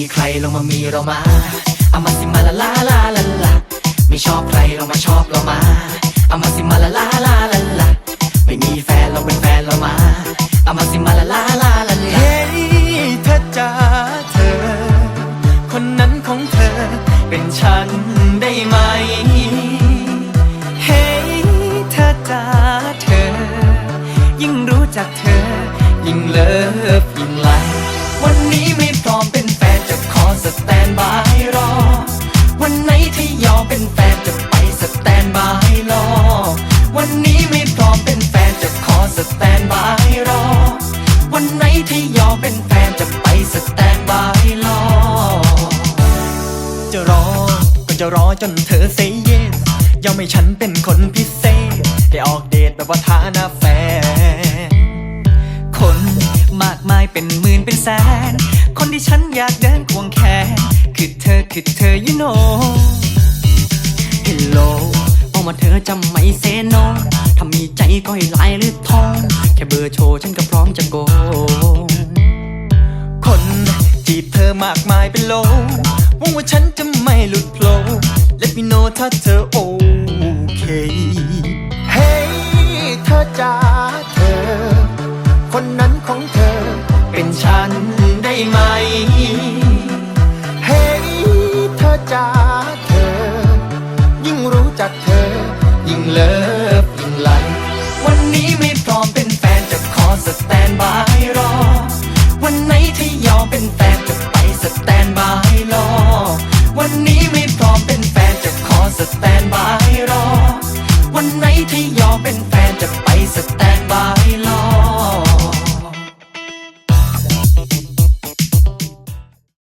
มีใครลงมามีเรามาเอามาสิมาละลาลาลาลาไม่ชอบใครเรามาชอบเรามาเอามาสิมาละลาลาลาลาไม่มีแฟนเราเป็นแฟนเรามาเอามาสิมาละลาลาลาลาเฮ้ยเธอจ๋าเธอ คนนั้นของเธอ เป็นฉันได้ไหมเฮ้ยเธอจ๋าเธอ ยิ่งรู้จักเธอ ยิ่งเลิฟยิ่งไลวันนี้ไม่ จะรอ ก็จะรอจนเธอเซเยสยอมให้ฉันเป็นคนพิเศษ ได้ออกเดทแบบว่าฐานะแฟน คนมากมายเป็นหมื่นเป็นแสน คนที่ฉันอยากเดินควงแขน คือเธอคือเธอ you know Hello บอกมาเธอจะไม่เซโนถ้ามีใจก็ให้ลน์หรือทอง แค่เบอร์โชว์ฉันก็พร้อมจะโก คนจีบเธอมากมายเป็นโล หวังว่าฉันจะไม่หลุดโผล่ Let me know ถ้าเธอโอเคเฮ้ยเธอจ๋าเธอ คนนั้นของเธอเป็นฉันได้ไหมเฮ้ยเธอจ๋าเธอ ยิ่งรู้จักเธอ ยิ่งเลิ ให้ยอมเป็นแฟนจะไปสแตนบายรอ